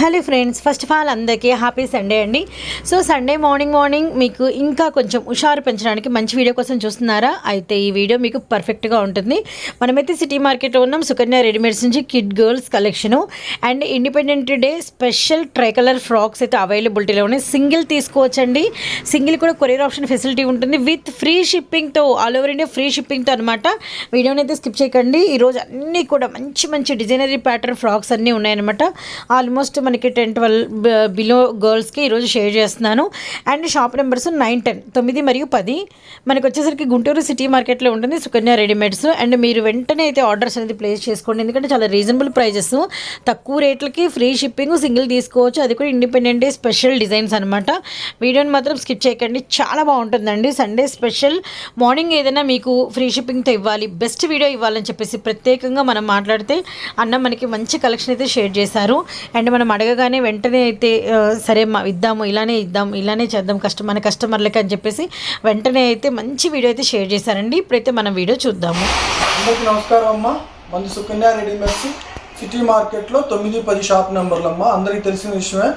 Hello friends first of all అందరికీ happy Sunday అండి. So Sunday morning morning మీకు ఇంకా కొంచెం హుషారు పెంచడానికి మంచి వీడియో కోసం చూస్తున్నారా? అయితే ఈ వీడియో మీకు పర్ఫెక్ట్గా ఉంటుంది. మనమైతే సిటీ మార్కెట్లో ఉన్నాం. సుకన్య రెడీమేడ్స్ నుంచి kid girls collection and independent day special tri colour frocks అయితే అవైలబిలిటీలో ఉన్నాయి. సింగిల్ తీసుకోవచ్చండి. సింగిల్ కూడా కొరియర్ ఆప్షన్ ఫెసిలిటీ ఉంటుంది. విత్ ఫ్రీ షిప్పింగ్తో ఆల్ ఓవర్ ఇండియా ఫ్రీ షిప్పింగ్తో అనమాట వీడియోని అయితే స్కిప్ చేయకండి. ఈరోజు అన్నీ కూడా మంచి మంచి డిజైనరీ ప్యాటర్న్ ఫ్రాక్స్ అన్నీ ఉన్నాయన్నమాట. ఆల్మోస్ట్ మనకి టెన్ ట్వెల్వ్ బిలో గర్ల్స్కి ఈరోజు షేర్ చేస్తున్నాను. And shop numbers nine ten తొమ్మిది మరియు పది. మనకు వచ్చేసరికి గుంటూరు సిటీ మార్కెట్లో ఉంటుంది సుకన్య రెడీమేడ్స్. అండ్ మీరు వెంటనే అయితే ఆర్డర్స్ అనేది ప్లేస్ చేసుకోండి. ఎందుకంటే చాలా రీజనబుల్ ప్రైజెస్. తక్కువ రేట్లకి ఫ్రీ షిప్పింగ్ సింగిల్ తీసుకోవచ్చు. అది కూడా ఇండిపెండెంట్ డే స్పెషల్ డిజైన్స్ అనమాట వీడియోని మాత్రం స్కిప్ చేయకండి. చాలా బాగుంటుందండి. Sunday special. మార్నింగ్ ఏదైనా మీకు ఫ్రీ షిప్పింగ్తో ఇవ్వాలి. బెస్ట్ వీడియో ఇవ్వాలని చెప్పేసి ప్రత్యేకంగా మనం మాట్లాడితే అన్న మనకి మంచి కలెక్షన్ అయితే షేర్ చేశారు. అండ్ మనం అడగగానే వెంటనే అయితే సరే మా ఇద్దాము ఇలానే ఇద్దాం ఇలానే చేద్దాం కస్టమర్ మన కస్టమర్లకి అని చెప్పేసి వెంటనే అయితే మంచి వీడియో అయితే షేర్ చేశారండి. ఇప్పుడైతే మనం వీడియో చూద్దాము. అందరికీ నమస్కారం అమ్మ. మంది సుకన్య రెడీమేడ్స్ సిటీ మార్కెట్లో తొమ్మిది పది షాప్ నెంబర్లు అమ్మ అందరికీ తెలిసిన విషయమే.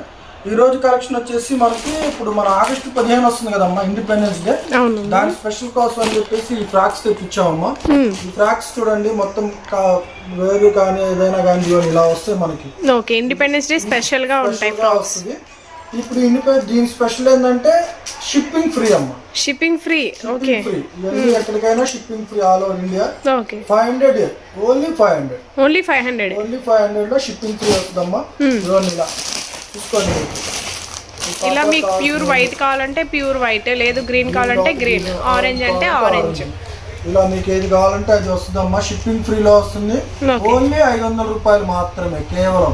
ఈ రోజు కలెక్షన్ వచ్చేసి మనకి ఇప్పుడు మన ఆగస్టు పదిహేను వస్తుంది కదమ్మా ఇండిపెండెన్స్ డే దాని స్పెషల్ కోసం అని చెప్పేసి ఈ ఫ్రాక్స్ తెప్పించామమ్మా. ఈ ఫ్రాక్స్ చూడండి మొత్తం వేరు కానీ ఏదైనా కానీ ఇలా వస్తాయి మనకి. ఓకే ఇండిపెండెన్స్ డే స్పెషల్గా ఉంటాయి వస్తుంది. ఇప్పుడు ఇండిపెండెన్స్ దీని స్పెషల్ ఏంటంటే షిప్పింగ్ ఫ్రీ అమ్మ. Shipping free okay. ఫ్రీ ఎక్కడికైనా shipping free all over India okay. Five hundred only five hundred only five hundred only five హండ్రెడ్లో షిప్పింగ్ ఫ్రీ వస్తుందమ్మా. ఇలా. చూసుకోండి ఇలా మీకు ప్యూర్ వైట్ కావాలంటే ప్యూర్ వైట్ లేదు గ్రీన్ కావాలంటే గ్రీన్ ఆరెంజ్ అంటే ఆరెంజ్ ఇలా మీకు ఏది కావాలంటే అది వస్తుందమ్మా షిప్పింగ్ ఫ్రీలో వస్తుంది. ఓన్లీ ఐదు వందల రూపాయలు మాత్రమే కేవలం.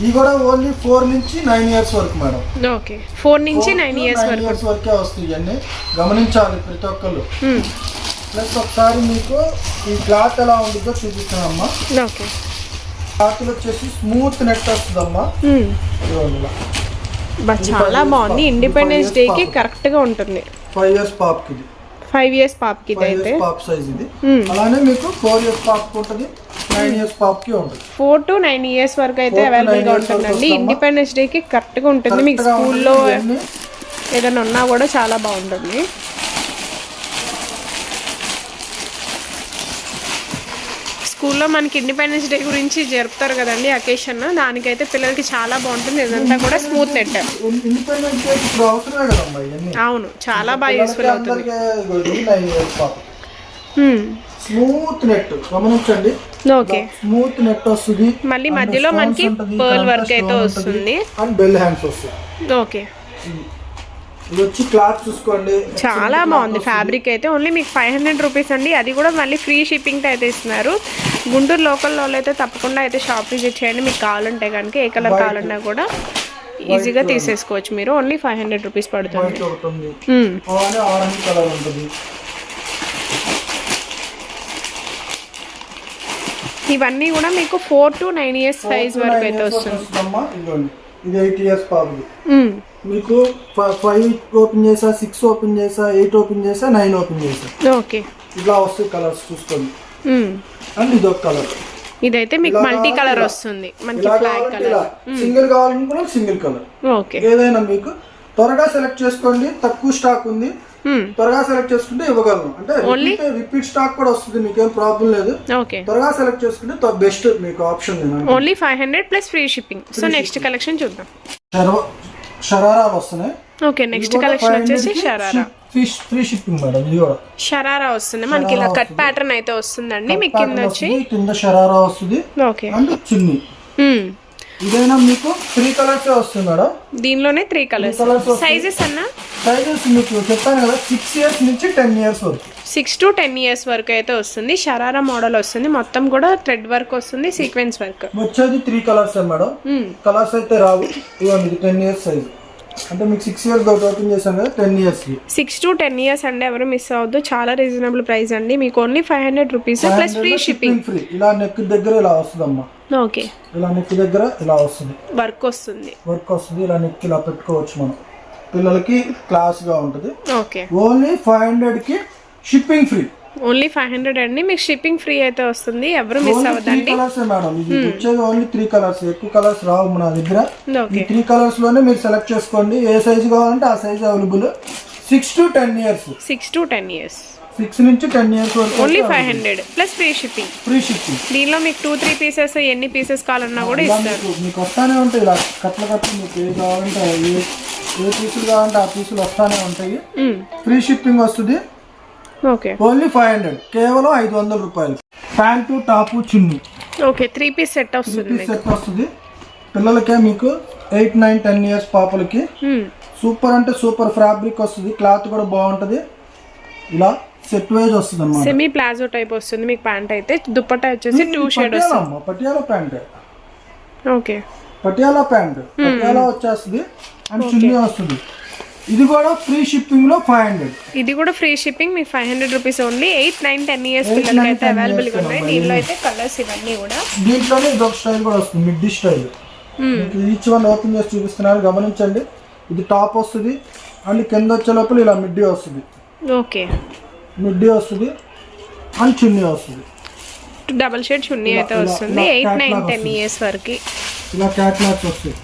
ఇది కూడా ఓన్లీ ఫోర్ నుంచి నైన్ ఇయర్స్ వరకు మేడం. ఓకే. ఫోర్ నుంచి నైన్ ఇయర్స్ వరకు. ఇయర్స్ వరకే వస్తాయి ఇవన్నీ. గమనించాలి ప్రతి ఒక్కళ్ళు. Hmm. ప్లస్ ఒకసారి మీకు ఈ క్లాత్ ఎలా ఉంటుందో చూపిస్తానమ్మా. ఓకే. క్లాత్ వచ్చేసి స్మూత్ నెట్ వస్తుందమ్మా. చాలా బాగుంది. ఇండిపెండెన్స్ డే కి కరెక్ట్గా ఉంటుంది. ఫైవ్ ఇయర్స్ పాప్కి ఇది. ఫైవ్ ఇయర్స్ ఇది ఫైవ్ అయితే పాప్ సైజ్ ఇది. అలానే మీకు ఫోర్ ఇయర్స్ పాప్ ఉంటుంది. నైన్ ఇయర్స్ పాప్కి ఉంటుంది. ఫోర్ టు నైన్ ఇయర్స్ వరకు అయితే అవైలబుల్గా ఉంటుందండి. ఇండిపెండెన్స్ డే కి కరెక్ట్గా ఉంటుంది. మీకు స్కూల్లో ఏదైనా ఉన్నా కూడా చాలా బాగుంటుంది. స్కూల్లో మనకి ఇండిపెండెన్స్ డే గురించి జరుపుతారు కదండి అకేషన్. దానికైతే పిల్లలకి చాలా బాగుంటుంది. ఇదంతా కూడా స్మూత్ నెట్ అవును చాలా బాగా యూస్ఫుల్ అవుతుంది. స్మూత్ నెట్ గమనించండి. ఓకే. స్మూత్ నెట్ వస్తుంది. మళ్ళీ మధ్యలో మనకి pearl work అయితే వస్తుంది. అండ్ బెల్ హ్యాండ్స్ వస్తుంది ఓకే. ఇది వచ్చి క్లాత్ చూసుకోండి. చాలా బాగుంది ఫ్యాబ్రిక్ అయితే. ఓన్లీ మీకు ఫైవ్ హండ్రెడ్ రూపీస్ అండి. అది కూడా మళ్ళీ ఫ్రీ షిప్పింగ్తో అయితే ఇస్తున్నారు. గుంటూరు లోకల్ వాళ్ళు అయితే తప్పకుండా అయితే షాప్ విజిట్ చేయండి. మీకు కావాలంటే కనుక ఏ కలర్ కావాలన్నా కూడా ఈజీగా తీసేసుకోవచ్చు మీరు. ఓన్లీ ఫైవ్ హండ్రెడ్ రూపీస్ పడుతుంది. ఇవన్నీ కూడా మీకు four to nine years size వరకు అయితే వస్తుంది. వస్తుందమ్మా. ఇదిగోండి. ఇది ఎయిట్ ఇయర్స్ పాపది మ్మ్. మీకు ఫైవ్ ఓపెన్ చేసా సిక్స్ ఓపెన్ చేసా ఎయిట్ ఓపెన్ చేసా నైన్ ఓపెన్ చేసా. ఓకే. ఇట్లా వస్తాయి కలర్స్ చూసుకోండి. అండ్ ఇది ఒక కలర్ ఇదైతే మీకు మల్టీ కలర్ వస్తుంది. మనకి ఫ్లాగ్ కలర్ సింగిల్ కావాలనుకున్నా సింగిల్ కలర్. ఓకే. ఏదైనా మీకు త్వరగా సెలెక్ట్ చేసుకోండి తక్కువ స్టాక్ ఉంది. త్వరగా సెలెక్ట్ చేసుకుంటే ఇవ్వగలను. అంటే రిపీట్ స్టాక్ కూడా వస్తుంది మీకేం ప్రాబ్లం లేదు. ఓకే. త్వరగా సెలెక్ట్ చేసుకుంటే బెస్ట్ మీకు option only five hundred plus free shipping so next collection చూద్దాం. షరారాలు వస్తున్నాయి. ఓకే నెక్స్ట్ కలెక్షన్ వచ్చేసి sharara fish free shipping madam ఇది కూడా. షరారా వస్తుంది. మనకి ఇలా కట్ ప్యాటర్న్ అయితే వస్తుందండి. మీకు కింద వచ్చి కింద షరారా వస్తుంది. ఓకే. అండ్ చున్నీ. ఇదైనా మీకు త్రీ కలర్స్ వస్తుంది మేడం దీనిలోనే త్రీ కలర్స్. సైజెస్ అన్న? సైజెస్ మీకు చెప్పాను కదా సిక్స్ ఇయర్స్ నుంచి టెన్ ఇయర్స్ వరకు. సిక్స్ టు టెన్ ఇయర్స్ వరకు అయితే వస్తుంది. షరారా మోడల్ వస్తుంది. మొత్తం కూడా థ్రెడ్ వర్క్ వస్తుంది సీక్వెన్స్ వర్క్ వచ్చేది త్రీ కలర్స్ మేడం కలర్స్ అయితే రావు. ఇది టెన్ ఇయర్స్ సైజ్ అంటే మీకు సిక్స్ ఇయర్స్ ఒకటి ఓపెన్ చేశాను కదా ten years six to ten years అండి ఎవరు మిస్ అవ్వద్దు. చాలా రీజనబుల్ ప్రైస్ అండి. మీకు only five hundred rupees plus free shipping free ఇలా నెక్ దగ్గర ఇలా వస్తుందమ్మా. ఓకే. ఇలా నెక్ దగ్గర ఇలా వస్తుంది. వర్క్ వస్తుంది. వర్క్ వస్తుంది ఇలా నెక్ ఇలా పెట్టుకోవచ్చు మనం. పిల్లలకి క్లాస్గా ఉంటుంది. ఓకే. ఓన్లీ ఫైవ్ హండ్రెడ్కి shipping free only five hundred అండి. మీకు షిప్పింగ్ ఫ్రీ అయితే వస్తుంది. ఎవరు మిస్ అవ్వదండి వచ్చేది ఓన్లీ త్రీ కలర్స్ ఎక్కువ కలర్స్ రావు మన దగ్గర. త్రీ కలర్స్లోనే మీరు సెలెక్ట్ చేసుకోండి. ఏ సైజు కావాలంటే ఆ size available six to ten years six to ten years six నుంచి టెన్ ఇయర్స్ వరకు only five hundred plus free shipping free shipping దీనిలో మీకు టూ త్రీ పీసెస్ ఎన్ని పీసెస్ కావాలన్నా కూడా ఇస్తారు. మీకు వస్తానే ఉంటాయి. ఇలా కట్ల కట్లు మీకు ఏ కావాలంటే ఏ పీసులు కావాలంటే ఆ పీసులు వస్తానే ఉంటాయి. ఫ్రీ షిప్పింగ్ వస్తుంది. Only five hundred. కేవలం ఐదు వందల రూపాయలు. Pant top chunni. Okay three piece set వస్తుంది పీస్ సెట్ వస్తుంది. పిల్లలకే మీకు ఎయిట్ నైన్ టెన్ ఇయర్స్ పాపలకి. సూపర్ అంటే సూపర్ ఫ్యాబ్రిక్ వస్తుంది. క్లాత్ కూడా బాగుంటుంది. ఇలా సెట్ వైజ్ వస్తుంది అన్నమాట సెమీ ప్లాజో టైప్ వస్తుంది మీకు ప్యాంట్ అయితే. దుప్పట్టా వచ్చేసి టూ షేడ్ వస్తుంది. Patiala pant. Okay. Patiala pant. Patiala వచ్చేస్తుంది. అండ్ చున్నీ వస్తుంది. ఇది కూడా ఫ్రీ షిప్పింగ్లో ఫైవ్ హండ్రెడ్ ఇది కూడా ఫ్రీ షిప్పింగ్ మీకు five hundred rupees only eight nine ten years పిల్లలకి అయితే 10 అవైలబుల్గా ఉన్నాయి. దీనిలో అయితే కలర్స్ ఇవన్నీ కూడా. దీంట్లోనే ఇది ఒక స్టైల్ కూడా వస్తుంది middy style each one open చేసి చూపిస్తున్నారు గమనించండి. ఇది టాప్ వస్తుంది అండ్ కింద వచ్చే లోపల ఇలా మిడ్డీ వస్తుంది. ఓకే. మిడ్డీ వస్తుంది అండ్ చున్నీ వస్తుంది. డబల్ షేడ్ చున్నీ అయితే వస్తుంది. Eight nine ten. ఇయర్స్ వరకు. ఇలా క్యాట్లాగ్స్ వస్తాయి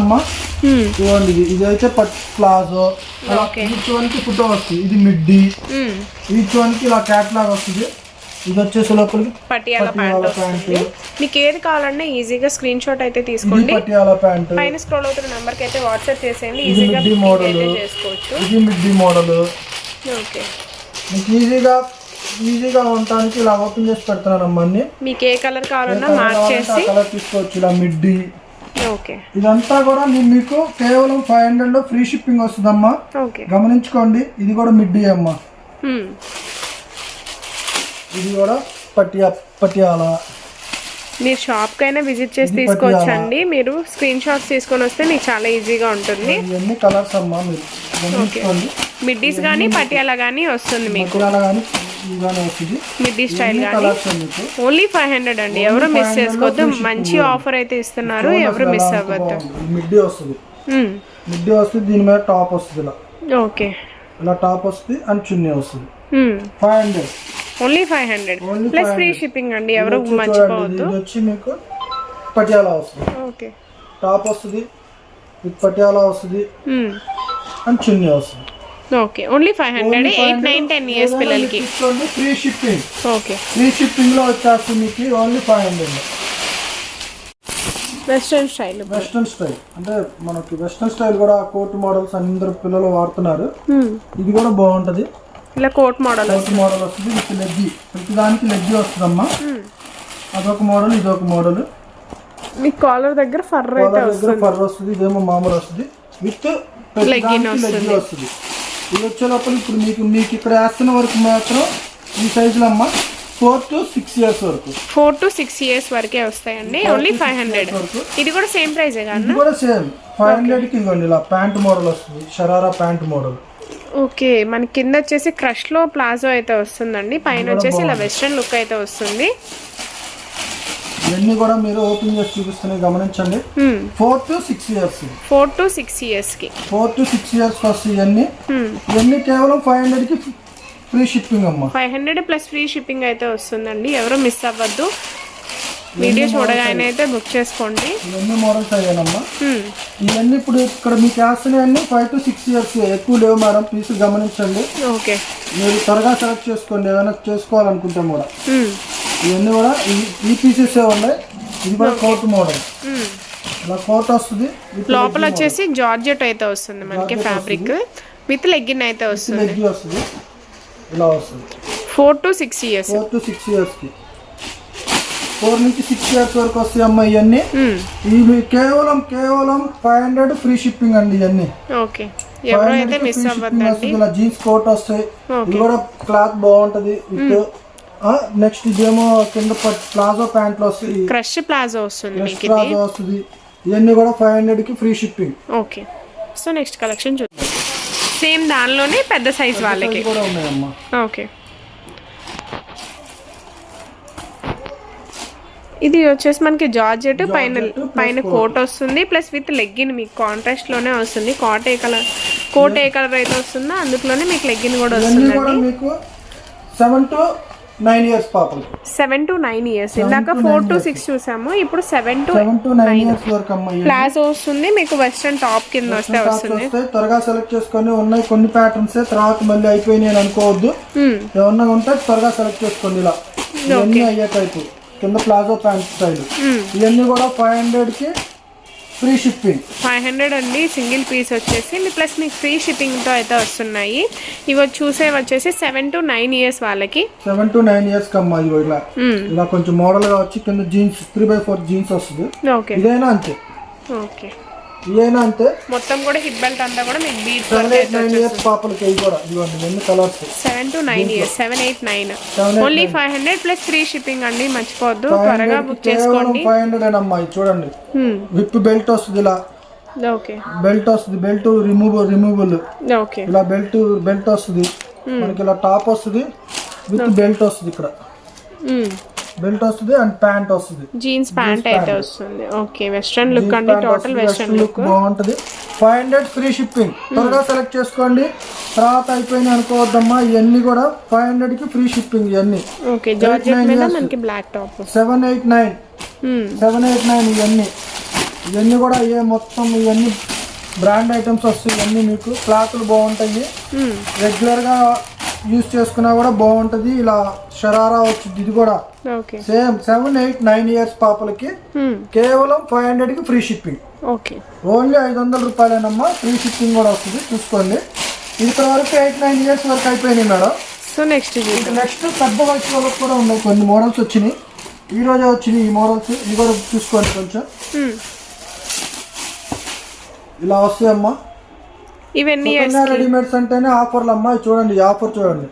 అమ్మా చూడండి ఇది అయితే పట్ ప్లాజో అలా ఫోటో వస్తుంది. ఇది మిడ్డీ. ఈచ్ వన్కి ఇలా క్యాట్లాగ్ వస్తుంది. ఇది వచ్చేసి లోపలికి పటియాలా ప్యాంట్ మీకు ఏది కావాలన్నా ఈజీగా స్క్రీన్ షాట్ అయితే తీసుకోండి. పటియాలా ప్యాంట్. పైన స్క్రోల్ అవుతున్న నెంబర్కి అయితే వాట్సాప్ చేసేయండి. ఈజీగా మిడ్డీ మోడల్. చేసుకోవచ్చు. ఇది మిడ్డీ మోడల్. ఓకే. మీకు ఈజీగా ఈజీగా ఉండటానికి ఇలా ఓపెన్ చేసి పెడుతున్నాను అన్ని. మీకు ఏ కలర్ కావాలన్నా మార్క్ చేసి కలర్ తీసుకోవచ్చు. ఇలా మిడ్డీ. ఇదంతా కూడా నేను మీకు కేవలం ఫైవ్ హండ్రెడ్లో ఫ్రీ షిప్పింగ్ వస్తుందమ్మా. ఓకే. గమనించుకోండి ఇది కూడా మిడ్డీ అమ్మా. ఇది కూడా పటియా పటియాలా. మీరు షాప్ కైనా విజిట్ చేసి తీసుకోవచ్చండి. మీరు స్క్రీన్ షాట్స్ తీసుకొని వస్తే మీకు చాలా ఈజీగా ఉంటుంది. ఇవన్నీ కలర్స్ అమ్మా మీరు. మిడ్డీస్ కానీ పటియాలా కానీ వస్తుంది మీకు. మిడ్డీ స్టైల్ కానీ ఓన్లీ ఫైవ్ హండ్రెడ్ అండి. ఎవరు మిస్ 500 చేసుకోవద్దు. మంచి ఆఫర్ అయితే ఇస్తున్నారు. ఎవరు మిస్ అవ్వద్దు. మిడ్డీ వస్తుంది. మిడ్డీ వస్తుంది దీని మీద టాప్ వస్తుంది ఇలా. ఓకే. ఇలా టాప్ వస్తుంది అండ్ చున్నీ వస్తుంది. Five hundred only five hundred plus free 500. Shipping అండి. ఎవరు మర్చిపోవద్దు. వచ్చి మీకు పటియాలా వస్తుంది. ఓకే. టాప్ వస్తుంది. విత్ పటియాలా వస్తుంది. అండ్ చున్నీ వస్తుంది. Okay only five hundred eight nine ten years పిల్లలకి. Free shipping okay. ఫ్రీ షిప్పింగ్లో వచ్చేస్తుంది మీకు only five hundred western style western style అంటే మనకి వెస్ట్రన్ స్టైల్ కూడా కోట్ మోడల్స్ అందరు పిల్లలు వాడుతున్నారు. ఇది కూడా బాగుంటది. ఇలా కోట్ మోడల్ కోట్ మోడల్ వస్తుంది విత్ లెగ్గి ప్రతి దానికి లెగ్గి వస్తుందమ్మా. అదొక మోడల్ ఇదొక మోడల్ మీ కాలర్ దగ్గర ఫర్ దగ్గర వస్తుంది. ఫర్ వస్తుంది ఇదేమో మామూలు వస్తుంది. విత్ Legging లెగ్గి వస్తుంది. ఇది వచ్చే లోపల ఇప్పుడు మీకు మీకు ఇక్కడ వేస్తున్న వరకు మాత్రం ఈ సైజులో అమ్మ ఫోర్ టు సిక్స్ ఇయర్స్ వరకు. ఫోర్ టు సిక్స్ ఇయర్స్ వరకే వస్తాయండి. ఓన్లీ ఫైవ్ హండ్రెడ్ వరకు. ఇది కూడా సేమ్ ఇది కదా కూడా సేమ్ ఫైవ్ హండ్రెడ్కి ఇదిగోండి ఇలా ప్యాంట్ మోడల్ వస్తుంది. షరారా ప్యాంట్ మోడల్ ఓకే మన కింద వచ్చేసి క్రష్లో ప్లాజో అయితే వస్తుందండి. పైన వచ్చేసి ఇలా వెస్ట్రన్ లుక్ అయితే వస్తుంది. ఇవన్నీ కూడా మీరు ఓపెన్ చేసి చూపిస్తున్నాయి గమనించండి. Four to six years four to six ఇయర్స్కి. ఫోర్ టు సిక్స్ ఇయర్స్ వస్తాయి ఇవన్నీ. ఇవన్నీ కేవలం ఫైవ్ హండ్రెడ్కి ఫ్రీ షిప్పింగ్ అమ్మ. Five hundred plus free shipping అయితే వస్తుందండి. ఎవరు మిస్ అవ్వద్దు. వీడియో చూడగానే అయితే బుక్ చేసుకోండి. ఇవన్నీ మోడల్స్ అయ్యానమ్మా. ఇవన్నీ ఇప్పుడు ఇక్కడ మీకు వేస్తున్నాయన్నీ ఫైవ్ టు సిక్స్ ఇయర్స్ ఎక్కువ లేవు మేడం. ప్లీజ్ గమనించండి. ఓకే. మీరు త్వరగా సెలెక్ట్ చేసుకోండి. ఏమైనా చేసుకోవాలనుకుంటే కూడా. ఇవన్నీ కూడా ఈ- పీసెస్ ఉన్నాయి ఇది కూడా కోట్ మోడల్ Hmm. ఇలా కోట్ వస్తుంది. లోపల వచ్చేసి జార్జెట్ అయితే వస్తుంది మనకి ఫ్యాబ్రిక్ విత్ లెగ్గిన్ అయితే వస్తుంది. లెగ్గి వస్తుంది. ఇలా వస్తుంది. Four to six years four to six ఇయర్స్కి ఫోర్ నుంచి సిక్స్ ఇయర్స్ వరకు వస్తాయి అమ్మ ఇవన్నీ. ఇవి కేవలం కేవలం ఫైవ్ హండ్రెడ్ ఫ్రీ షిప్పింగ్ అండి ఇవన్నీ. ఓకే ఎవరు అయితే మిస్ అవ్వద్దండి. ఇలా జీన్స్ కోట్ వస్తాయి. ఇది కూడా క్లాత్ బాగుంటది. విత్ నెక్స్ట్ ఇదేమో కింద ప్లాజో ప్యాంట్లు వస్తాయి క్రష్ ప్లాజో వస్తుంది ప్లాజో వస్తుంది. ఇవన్నీ కూడా ఫైవ్ హండ్రెడ్కి free shipping okay. So next collection చూద్దాం. సేమ్ దానిలోనే పెద్ద సైజ్ వాళ్ళకి. కూడా ఉన్నాయమ్మా. ఓకే. ఇది వచ్చేసి మనకి జార్జెట్ పైన పైన కోట్ వస్తుంది. ప్లస్ విత్ లెగ్గిన్ మీకు కాంట్రాస్ట్లోనే వస్తుంది. కాట్ ఏ కలర్ కోట్ ఏ కలర్ అయితే వస్తుందో అందులోనే మీకు లెగ్గిన్ కూడా మీకు సెవెన్ టు నైన్ ఇయర్స్ పాపలకి సెవెన్ టు నైన్ ఇయర్స్. ఇందాక ఫోర్ టు. సిక్స్ చూసాము. ఇప్పుడు seven to seven to nine years వరకు అమ్మ ఇవన్నీ. ప్లాజో వస్తుంది. మీకు వెస్ట్రన్ టాప్ కింద వస్తే వస్తుంది. త్వరగా సెలెక్ట్ చేసుకొని ఉన్నాయి కొన్ని ప్యాటర్న్స్ తర్వాత మళ్ళీ అయిపోయినాయి అని అనుకోవద్దు. ఏమన్నా ఉంటే త్వరగా సెలెక్ట్ చేసుకోండి ఇలా. ఇవన్నీ అయ్యే టైపు కింద ప్లాజో ప్యాంట్ స్టైల్. ఇవన్నీ కూడా ఫైవ్ హండ్రెడ్కి ఫ్రీ షిప్పింగ్ ఫైవ్ హండ్రెడ్ అండి. సింగిల్ పీస్ వచ్చేసి. మీ ప్లస్ మీకు ఫ్రీ షిప్పింగ్తో అయితే వస్తున్నాయి. ఇవి చూసే వచ్చేసి సెవెన్ టు నైన్ ఇయర్స్ వాళ్ళకి. సెవెన్ టు నైన్ ఇయర్స్ కమ్మా ఇవి ఇలా. ఇలా కొంచెం మోడల్గా వచ్చి కింద jeans three by four jeans వస్తుంది. ఓకే. ఇదైనా అంతే. ఓకే. ఇదైనా అంతే మొత్తం కూడా హిప్ బెల్ట్ అంతా కూడా మీకు బీట్ నైన్ ఇయర్స్ పాపలకి కూడా. ఇవ్వండి ఎన్ని colours seven to nine years seven eight nine only five hundred plus free shipping అండి మర్చిపోవద్దు. త్వరగా బుక్ చేసుకోండి. ఫైవ్ హండ్రెడ్ అమ్మా చూడండి. విప్ బెల్ట్ వస్తుంది ఇలా. ఓకే బెల్ట్ వస్తుంది బెల్ట్ రిమూవల్ రిమూవల్ ఓకే ఇలా బెల్ట్ బెల్ట్ వస్తుంది. మనకి ఇలా టాప్ వస్తుంది విత్ బెల్ట్ వస్తుంది ఇక్కడ. మ్మ్. బెల్ట్ వస్తుంది అండ్ ప్యాంట్ వస్తుంది. జీన్స్ ప్యాంట్ అయితే వస్తుంది. ఓకే వెస్ట్రన్ లుక్ అండి టోటల్ వెస్ట్రన్ లుక్ బాగుంటది. ఫైవ్ హండ్రెడ్ ఫ్రీ షిప్పింగ్ త్వరగా సెలెక్ట్ చేసుకోండి. తర్వాత అయిపోయినాయి అనుకోవద్దమ్మా ఇవన్నీ కూడా ఫైవ్ హండ్రెడ్కి ఫ్రీ షిప్పింగ్ ఇవన్నీ. ఓకే జార్జెట్ మీద. మనకి black top seven eight nine seven eight nine ఇవన్నీ. ఇవన్నీ కూడా ఏ మొత్తం ఇవన్నీ బ్రాండ్ ఐటమ్స్ వస్తాయి ఇవన్నీ మీకు. క్లాతులు బాగుంటాయి. రెగ్యులర్గా యూస్ చేసుకున్నా కూడా బాగుంటుంది. ఇలా షరారా వచ్చింది. ఇది కూడా okay. Same seven eight nine years పాపలకి కేవలం ఫైవ్ హండ్రెడ్కి ఫ్రీ షిప్పింగ్. ఓకే. ఓన్లీ ఐదు వందల రూపాయలేనమ్మా ఫ్రీ షిప్పింగ్ కూడా వస్తుంది. చూసుకోండి. ఇది ఇక్కడ వరకు ఎయిట్ నైన్ ఇయర్స్ వరకు అయిపోయినాయి మేడం. సో నెక్స్ట్ నెక్స్ట్ పెద్ద వయసు వాళ్ళకి కూడా ఉన్నాయి. కొన్ని మోడల్స్ వచ్చినాయి. ఈ రోజే వచ్చినాయి ఈ మోడల్స్. ఇది కూడా చూసుకోండి కొంచెం. Hmm. ఇలా వస్తాయమ్మా. ఇవన్నీ రెడీమేడ్స్ అంటేనే ఆఫర్లు అమ్మా ఇది చూడండి ఆఫర్ చూడండి.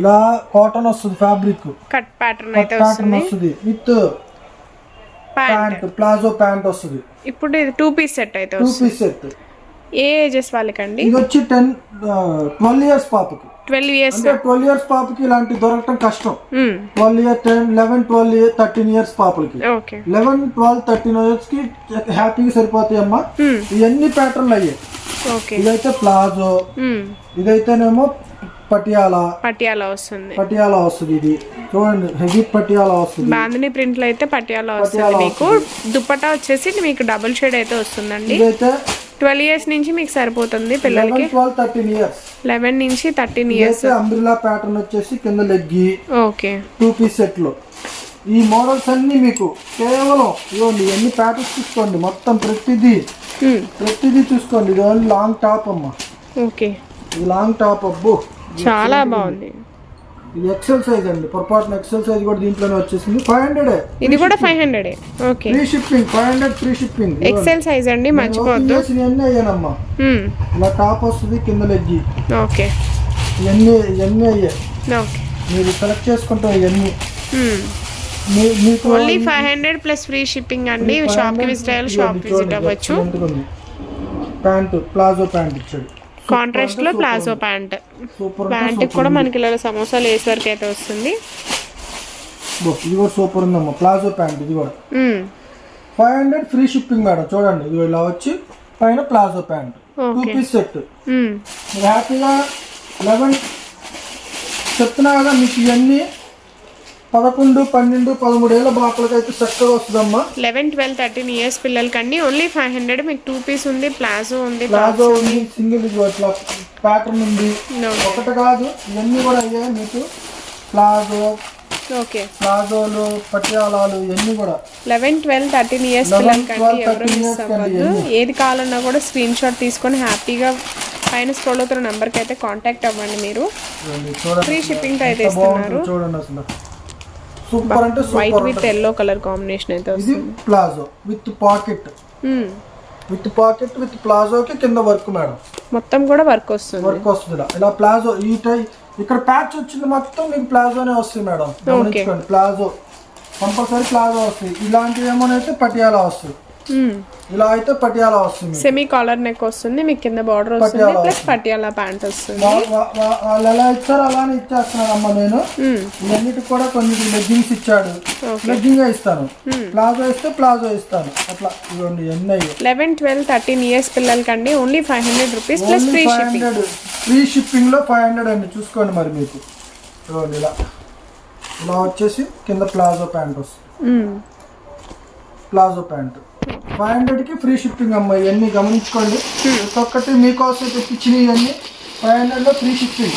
ఇలా కాటన్ వస్తుంది ఫ్యాబ్రిక్ కట్ ప్యాటర్న్ అయితే వస్తుంది. విత్ ప్యాంట్ ప్లాజో ప్యాంట్ వస్తుంది. ఇప్పుడు ఇది టూ పీస్ సెట్ అయితే టూ పీస్ సెట్ ఏ ఏజెస్ వాళ్ళకండి? ఇది వచ్చి టెన్ ట్వెల్వ్ ఇయర్స్ పాపకి. ట్వెల్వ్ ఇయర్స్ అంటే ట్వెల్వ్ ఇయర్స్ పాపకి ఇలాంటి దొరకటం కష్టం. Twelve year ten eleven twelve year thirteen years పాపలకి. Okay eleven twelve thirteen ఇయర్స్కి హ్యాపీగా సరిపోతాయి అమ్మా. ఇవన్నీ ప్యాటర్న్లు అయ్యాయి. ఓకే ఇదైతే ప్లాజో. ఇదైతేనేమో పటియాలా. పటియాలా వస్తుంది. పటియాలా వస్తుంది ఇది. చూడండి హెవీ పటియాలా వస్తుంది. బాందిని ప్రింట్లో అయితే పటియాలా వస్తుంది మీకు. దుప్పటా వచ్చేసి మీకు డబుల్ షేడ్ అయితే వస్తుందండి. ఇదైతే ట్వెల్వ్ ఇయర్స్ నుంచి మీకు సరిపోతుంది పిల్లలకి. థర్టీన్ ఇయర్స్ లెవెన్ నుంచి థర్టీన్ ఇయర్స్. అంబ్రిలా ప్యాటర్న్ వచ్చేసి కింద లెగ్గి ఓకే. టూ పీస్ సెట్లో. ఈ మోడల్స్ అన్ని మీకు కేవలం ఇవ్వండి ఎన్ని ప్యాటర్న్స్ చూసుకోండి మొత్తం ప్రతిదీ ప్రతిదీ చూసుకోండి. ఇది ఓన్లీ లాంగ్ టాప్ అమ్మా. ఓకే. ఇది లాంగ్ టాప్ అబ్బు. చాలా బాగుంది. ఇది ఎక్సెల్ సైజ్ అండి. పొరపాటున ఎక్సెల్ సైజ్ కూడా దీంట్లోనే వచ్చేసింది. ఫైవ్ హండ్రెడ్ ఇది కూడా five hundred okay free shipping five hundred free shipping XL size అండి మర్చిపోవద్దు. ఇవన్నీ అయ్యానమ్మా? మ్మ్. ఇలా టాప్ వస్తుంది కింద లెగ్గి. ఓకే. ఇవన్నీ ఇవన్నీ అయ్యాయి? ఓకే. మీరు సెలెక్ట్ చేసుకుంటాం ఇవన్నీ only five hundred plus free shipping అండి. షాప్కి విజిట్ అయ్యాలి షాప్ విజిట్ అవ్వచ్చు. ప్యాంట్ ప్లాజో ప్యాంట్ ఇచ్చాడు. కాంట్రాస్ట్లో ప్లాజో ప్యాంట్. ప్యాంట్ కూడా మనకి ఇలా సమోసాలు వేసే వరకు అయితే వస్తుంది. ఇది కూడా సూపర్ ఉందమ్మా. ప్లాజో ప్యాంట్ ఇది కూడా. Five hundred free shipping madam. చూడండి ఇది ఇలా వచ్చి పైన palazzo pant. Two piece set హ్యాపీగా లెవెన్ చెప్తున్నా కదా మీకు ఇవన్నీ పదకొండు పన్నెండు పదమూడు ఏళ్ళ బాపలకి అయితే చక్కగా వస్తుందమ్మా. లెవెన్ ట్వెల్వ్ థర్టీన్ ఇయర్స్ పిల్లలకండి. ఓన్లీ ఫైవ్ హండ్రెడ్ మీకు టూ పీస్ ఉంది ప్లాజో ఉంది ప్లాజో ఉంది. సింగిల్ ఇది అట్లా ప్యాటర్న్ ఉంది. ఒకటి కాదు ఇవన్నీ కూడా అయ్యాయి మీకు ప్లాజో ఓకే ప్లాజోలు పటియాలాలు ఇవన్నీ కూడా. లెవెన్ ట్వెల్వ్ థర్టీన్ ఇయర్స్ 11, పిల్లలకండి 12, ఎవరు 13 మిస్ అవ్వద్దు. ఏది కావాలన్నా కూడా స్క్రీన్ షాట్ తీసుకొని హ్యాపీగా పైన స్క్రోల్ అవుతున్న నెంబర్కి అయితే కాంటాక్ట్ అవ్వండి మీరు. ఫ్రీ షిప్పింగ్ అయితే ఇస్తున్నారు. చూడండి అసలు. సూపర్ అంటే white super with yellow colour combination అయితే ఇది వస్తుంది. Palazzo with pocket. Hmm. With pocket with ప్లాజోకి కింద వర్క్ మేడం. మొత్తం కూడా వర్క్ వస్తుంది. వర్క్ వస్తుంది ఇలా. ఇలా ప్లాజో ఈ టై ఇక్కడ ప్యాచ్ వచ్చింది మొత్తం మీకు ప్లాజోనే వస్తుంది మేడం. గమనించుకోండి. ప్లాజో కంపల్సరీ ప్లాజో వస్తుంది. ఇలాంటివి ఏమోనైతే పటియాలా వస్తుంది. ఇలా అయితే పటియాలా వస్తుంది. సెమీ కాలర్ నెక్ వస్తుంది మీకు కింద బార్డర్ వస్తుంది పటియాలా ప్లస్ పటియాలా ప్యాంట్ వస్తుంది. వాళ్ళు ఎలా ఇచ్చారో అలానే ఇచ్చేస్తున్నాను అమ్మ నేను. మ్మ్. ఇవన్నిటికి కూడా కొన్ని లెగ్గింగ్స్ ఇచ్చాడు. లెగ్గింగ్ ఇస్తాను. ప్లాజో ఇస్తే ప్లాజో ఇస్తాను. అట్లా ఇవ్వండి ఎన్ని eleven twelve thirteen years పిల్లలకండి only five hundred rupees plus free shipping hundred free షిప్పింగ్లో ఫైవ్ హండ్రెడ్ అండి. చూసుకోండి మరి మీకు. ఇలా. ఇలా వచ్చేసి కింద ప్లాజో ప్యాంట్ వస్తుంది. ప్లాజో ప్యాంట్ ఫైవ్ హండ్రెడ్కి ఫ్రీ షిప్పింగ్ అమ్మ ఇవన్నీ గమనించుకోండి. ఒక్కటి మీకోసం తెప్పించినవి ఇవన్నీ. ఫైవ్ హండ్రెడ్లో ఫ్రీ షిప్పింగ్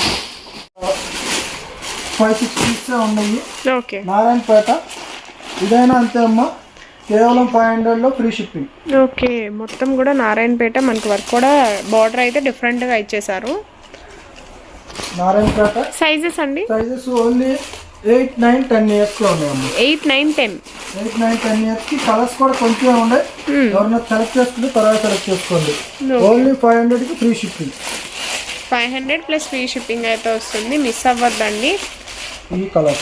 ఫైవ్ సిక్స్ పీసే ఉన్నాయి. ఓకే. నారాయణపేట. ఇదైనా అంతే అమ్మ. కేవలం ఫైవ్ హండ్రెడ్లో ఫ్రీ షిప్పింగ్ ఓకే. మొత్తం కూడా నారాయణపేట మనకి వర్క్ కూడా బార్డర్ అయితే డిఫరెంట్గా ఇచ్చేసారు నారాయణపేట. సైజెస్ అండి? Sizes only eight nine ten ఇయర్స్లో ఉన్నాయమ్మ eight nine ten. Eight nine ten ఇయర్స్కి కలర్స్ కూడా కొంచెం ఉన్నాయి ఎవరైనా సెలెక్ట్ చేసుకుంటే తర్వాత సెలెక్ట్ చేసుకోండి. ఓన్లీ ఫైవ్ హండ్రెడ్కి free shipping. Five hundred plus free shipping అయితే వస్తుంది. మిస్ అవ్వద్దండి. ఈ కలర్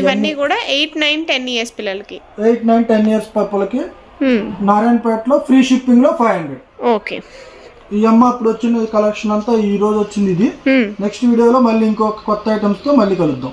ఇవన్నీ. కూడా ఎయిట్ నైన్ టెన్ ఇయర్స్ పిల్లలకి. ఎయిట్ నైన్ టెన్ ఇయర్స్ పప్పులకి. నారాయణపేటలో ఫ్రీ షిప్పింగ్లో ఫైవ్ హండ్రెడ్. ఓకే. ఈ అమ్మ అప్పుడు వచ్చిన కలెక్షన్ అంతా ఈ రోజు వచ్చింది ఇది. నెక్స్ట్ వీడియోలో మళ్ళీ ఇంకొక కొత్త ఐటమ్స్తో మళ్ళీ కలుద్దాం